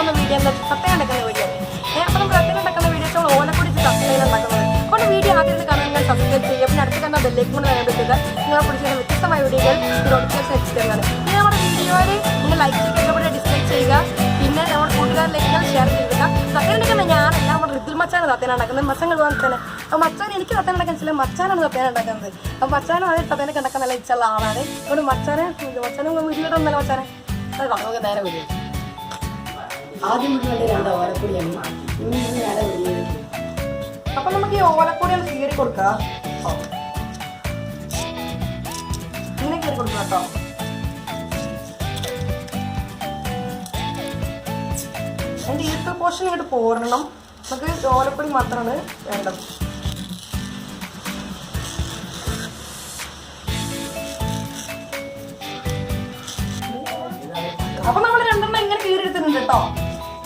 പോകുന്ന വീഡിയോ എന്താ? തത്തേ ഉണ്ടാക്കുന്ന വീഡിയോ അപ്പം നമ്മൾ ഉണ്ടാക്കുന്ന വീഡിയോസ് നമ്മൾ ഓലപ്പൊടി തത്തയിൽ ഉണ്ടാക്കുന്നത് അപ്പോൾ വീഡിയോ ആദ്യം നിങ്ങൾ സബ്സ്ക്രൈബ് ചെയ്യുക. പിന്നെ അടുത്ത് കണ്ട ബെല്ലേക്ക് കൂടെ പറ്റുക നിങ്ങളെ പിടിച്ച വ്യത്യസ്തമായ വീഡിയോകൾ നോട്ടിഫിക്കേഷൻ എത്തിച്ചു തരുന്നതാണ് പിന്നെ നമ്മുടെ വീഡിയോയിൽ നിങ്ങൾ ലൈക്ക് ചെയ്യുക ഇവിടെ ഡിസ്ലൈക്ക് ചെയ്യുക. പിന്നെ നമ്മുടെ കൂട്ടുകാരിലേക്ക് ഷെയർ ചെയ്യുക. തത്തേ ഉണ്ടാക്കുന്ന ഞാനല്ല നമ്മുടെ ഋതുൽ മച്ചാണ് തത്തേന ഉണ്ടാക്കുന്നത്. മച്ചങ്ങൾ പോലെ തന്നെ അപ്പോൾ മച്ചാൻ എനിക്ക് തത്തേന ഉണ്ടാക്കാൻ ചില മച്ചാനാണ് തത്തേന ഉണ്ടാക്കുന്നത്. അപ്പോൾ മച്ചാനും അതേ തത്തേനൊക്കെ ഉണ്ടാക്കാൻ നല്ല ഇച്ചുള്ള ആളാണ്. അതുകൊണ്ട് മച്ചാനെ മച്ചാനും വീട്ടിലിടുന്നല്ല മച്ചാനെ. അത് നമുക്ക് നേരെ വരും ആദ്യം വീട്ടിലെ രണ്ട് ഇനി ഇത് നേരെ വെളിയിലേക്ക് അപ്പൊ നമുക്ക് ഈ ഓലക്കൂടി ഒന്ന് കീറി കൊടുക്കാം. ഇങ്ങനെ കീറി കൊടുക്കണം കേട്ടോ. അതിന്റെ ഈർക്കൽ പോർഷൻ ഇങ്ങോട്ട് പോരണം. നമുക്ക് ഓലപ്പൊടി മാത്രമാണ് വേണ്ടത്. അപ്പൊ നമ്മൾ രണ്ടെണ്ണം ഇങ്ങനെ കീറി എടുത്തിട്ടുണ്ട് കേട്ടോ.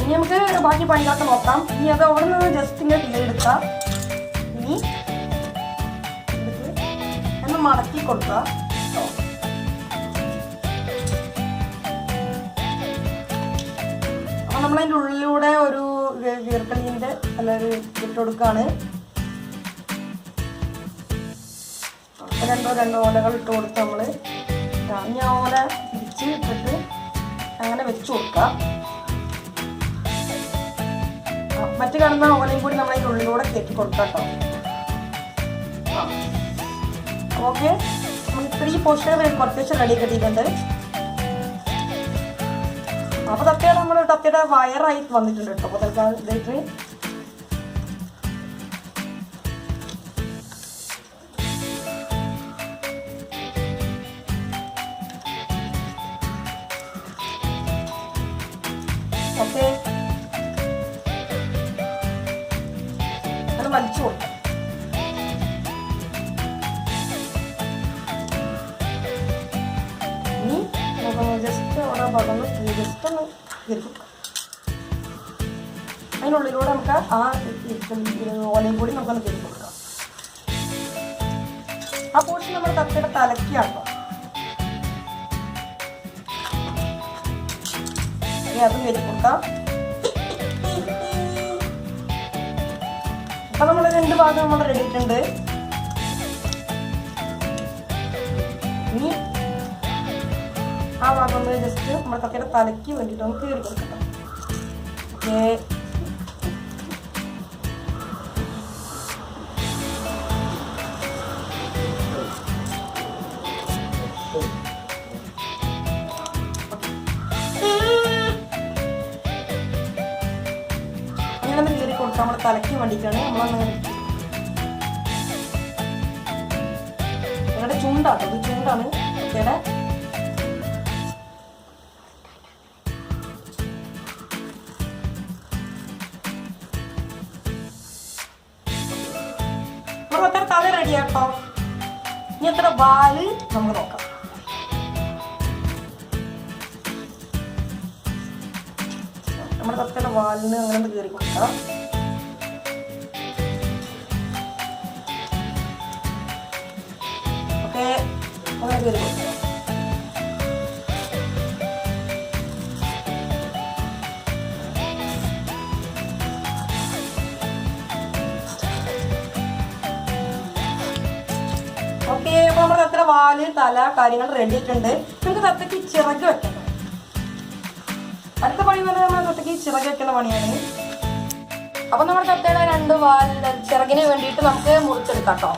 ഇനി നമുക്ക് ബാക്കി പണികളൊക്കെ നോക്കാം. ഇനി അത് അവിടെ നിന്ന് ജസ്റ്റ് ഇങ്ങനെ തീ എടുക്കാം ഇനി ഒന്ന് മടക്കി കൊടുക്കുക. അപ്പൊ നമ്മളതിന്റെ ഉള്ളിലൂടെ ഒരു വീർക്കളീന്റെ അല്ല ഒരു ഇട്ട് കൊടുക്കുകയാണ്. രണ്ടോ രണ്ടോ ഓലകൾ ഇട്ട് കൊടുത്ത് നമ്മൾ ഇനി ഓല തിരിച്ച് ഇട്ടിട്ട് അങ്ങനെ വെച്ച് കൊടുക്കാം മറ്റു കാണുന്ന ഓലയും കൂടി നമ്മൾ അതിന്റെ ഉള്ളിലൂടെ കയറ്റി കൊടുക്കാം ഓക്കെ നമ്മൾ ഇത്രയും പോഷൻ കുറച്ച് റെഡി കിട്ടിയിട്ടുണ്ട് അപ്പൊ തത്തയുടെ നമ്മൾ തത്തയുടെ വയറായി വന്നിട്ടുണ്ട് കേട്ടോ അപ്പൊ തൽക്കാലം ഇതായിട്ട് വലിച്ചു കൊടുക്കും ഇനി ജസ്റ്റ് അവിടെ ഭാഗം ജസ്റ്റ് ഒന്ന് കയറി അതിനുള്ളിലൂടെ നമുക്ക് ആ ഓലയും കൂടി നമുക്കൊന്ന് തിരിച്ചു കൊടുക്കാം. ആ പോർഷൻ നമ്മൾ തത്തയുടെ തലക്കാട്ടോ ഇനി അതും കയറി കൊടുക്കാം. അപ്പൊ നമ്മൾ രണ്ട് ഭാഗം നമ്മൾ റെഡി ആയിട്ടുണ്ട്. ഇനി ആ ഭാഗം ജസ്റ്റ് നമ്മുടെ തത്തയുടെ തലയ്ക്ക് വേണ്ടിയിട്ട് ഒന്ന് കീറി കൊടുക്കണം. ഓക്കേ ഒന്ന് കീറി കൊടുക്കാം നമ്മുടെ തലയ്ക്ക് വേണ്ടിയിട്ടാണ് നമ്മളങ്ങനെ ഞങ്ങളുടെ ചുണ്ടാട്ടോ ഇത് ചുണ്ടാണ്. എത്ര വാൽ നമുക്ക് നോക്കാം. നമ്മുടെ തത്തയുടെ വാലിന് അങ്ങനെ കയറി കൊടുക്കാം ഓക്കെ അങ്ങനെ ഓക്കെ അപ്പൊ നമ്മുടെ തത്ര വാൽ തല കാര്യങ്ങൾ റെഡി ആയിട്ടുണ്ട്. നമുക്ക് തത്തക്ക് ചിറക് വെക്കണം. അടുത്ത പണി എന്ന് പറഞ്ഞാൽ നമ്മുടെ തത്തയ്ക്ക് ചിറക് വെക്കുന്ന പണിയാണ്. അപ്പൊ നമ്മുടെ തത്തയുടെ രണ്ട് വാൽ ചിറകിന് വേണ്ടിയിട്ട് നമുക്ക് മുറിച്ചെടുക്കാം കേട്ടോ.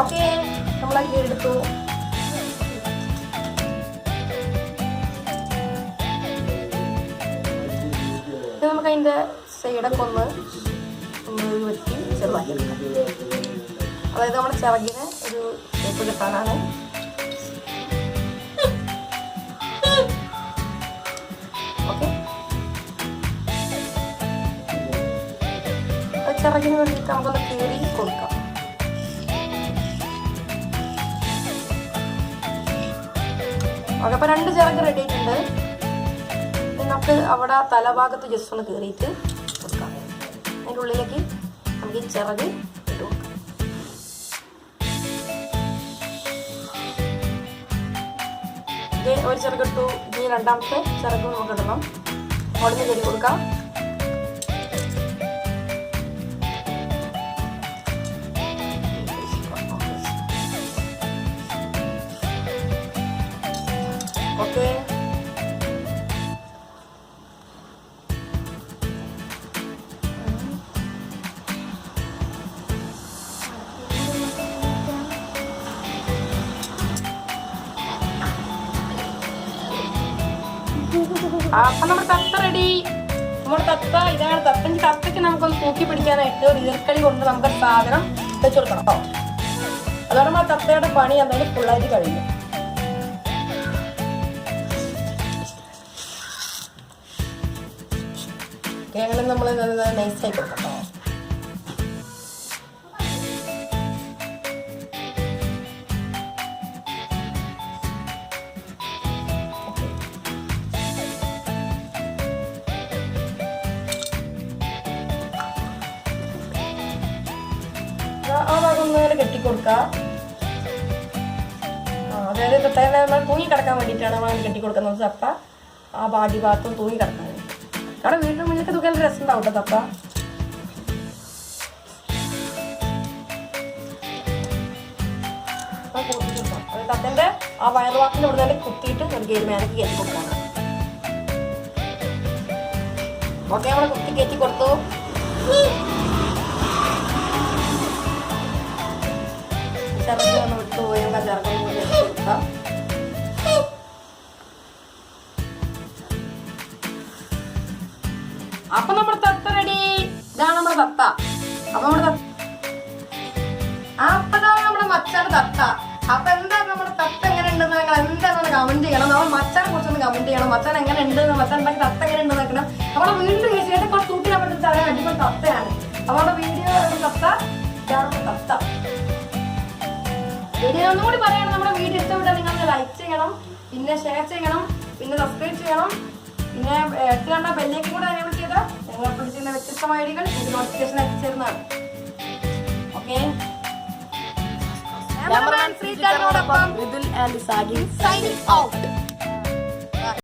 ഓക്കെ നമ്മളത് എടുത്തു. നമുക്ക് അതിന്റെ സൈഡൊക്കെ ഒന്ന് ഒന്ന് വെട്ടി ചെറുതാക്കി അതായത് നമ്മുടെ ചിറകിന് ഒരു ഷേപ്പ് കിട്ടാനാണ്. ഓക്കെ. ചിറകിന് വേണ്ടിയിട്ട് നമുക്കൊന്ന് കീറി കൊടുക്കാം. ഓക്കെ അപ്പോൾ രണ്ട് ചിറക് റെഡി ആയിട്ടുണ്ട്. നമുക്ക് അവിടെ തലഭാഗത്ത് ജസ്റ്റ് ഒന്ന് കയറിയിട്ട് കൊടുക്കാം. അതിന്റെ ഉള്ളിലേക്ക് നമുക്ക് ഈ ചിറക് ഇട്ട് ഒരു ഒരു ചിറകിട്ടു ഇനി രണ്ടാമത്തെ ചിറകും നമുക്ക് ഇടണം. മുളഞ്ഞ് കയറി കൊടുക്കാം. അപ്പൊ നമ്മുടെ തത്ത റെഡി നമ്മുടെ തത്ത ഇതാണ് തത്തഞ്ച് തത്തയ്ക്ക് നമുക്കൊന്ന് തൂക്കി പിടിക്കാനായിട്ട് ഒരു ഈർക്കടി കൊണ്ട് നമുക്ക് സാധനം വെച്ച് കൊടുക്കണം കേട്ടോ അതോടെ ആ തത്തയുടെ പണി. എന്തായാലും ഫുള്ളായിട്ട് കഴിഞ്ഞു കേരളം നമ്മൾ നൈസായി കൊടുക്കണം ആ- ഭാഗം ഒന്ന് ഇങ്ങനെ കെട്ടിക്കൊടുക്കുക അതായത് പ്രത്യേകം നമ്മൾ തൂങ്ങി കിടക്കാൻ വേണ്ടിയിട്ടാണ് നമ്മൾ കെട്ടിക്കൊടുക്കുന്നത് തപ്പ. ആ ബാഡി ഭാഗത്തും തൂങ്ങി കിടക്കാൻ. വേണ്ടി കാരണം വീടിന് മുന്നിലേക്ക് തൂക്കാൻ രസം ഉണ്ടാവും തപ്പ. കൊടുക്കാം. ആ വയറുവാക്കിന്റെ ഇവിടെ തന്നെ കുത്തിയിട്ട് ഈ മേലേക്ക് കയറ്റി കൊടുക്കണം. ഓക്കെ നമ്മൾ കുത്തി കയറ്റി കൊടുത്തു. ചിറക് ഒന്ന് വിട്ടു പോയി നമുക്ക് ആ ചിറകും കൂടി കൊടുക്കാം അപ്പൊ നമ്മുടെ തത്ത റെഡി ഇതാണ് നമ്മുടെ തത്ത. അപ്പൊ നമ്മുടെ തത്ത അപ്പൊ ഇതാണ് നമ്മുടെ മച്ചാന്റെ തത്ത. അപ്പൊ എന്താ നമ്മുടെ തത്ത എങ്ങനെ ഉണ്ടെന്ന് നിങ്ങൾ എന്താണെന്ന് കമന്റ് ചെയ്യണം. നമ്മൾ മച്ചാനെ കുറിച്ചൊന്ന് കമന്റ് ചെയ്യണം. മച്ചാൻ എങ്ങനെ ഉണ്ട്? മച്ചാൻ ഉണ്ടാക്കി തത്ത എങ്ങനെ ഉണ്ടെന്ന് നോക്കണം നമ്മുടെ വീണ്ടും ചേച്ചിയുടെ കുറച്ച് കൂട്ടി പറ്റി തരാൻ അടിപൊളി തത്തയാണ്. അപ്പൊ നമ്മുടെ വീഡിയോ തത്ത. ഇതാണ് നമ്മുടെ തത്ത. വീഡിയോ ഒന്നുകൂടി പറയണം നമ്മുടെ വീഡിയോ ഇഷ്ടപ്പെട്ടാൽ നിങ്ങൾ ലൈക്ക് ചെയ്യണം പിന്നെ ഷെയർ ചെയ്യണം പിന്നെ സബ്സ്ക്രൈബ് ചെയ്യണം. പിന്നെ എട്ട് കണ്ട ബെല്ലേക്കും കൂടെ എനേബിൾ ചെയ്താൽ ഞങ്ങൾ പിടിച്ചിരുന്ന ചെയ്യുന്ന വ്യത്യസ്തമായ ഐഡികൾ ഇത് നോട്ടിഫിക്കേഷൻ എത്തിച്ചേരുന്നതാണ് okay free ശ്രീകാരനോടൊപ്പം Vithul and Sagi signing out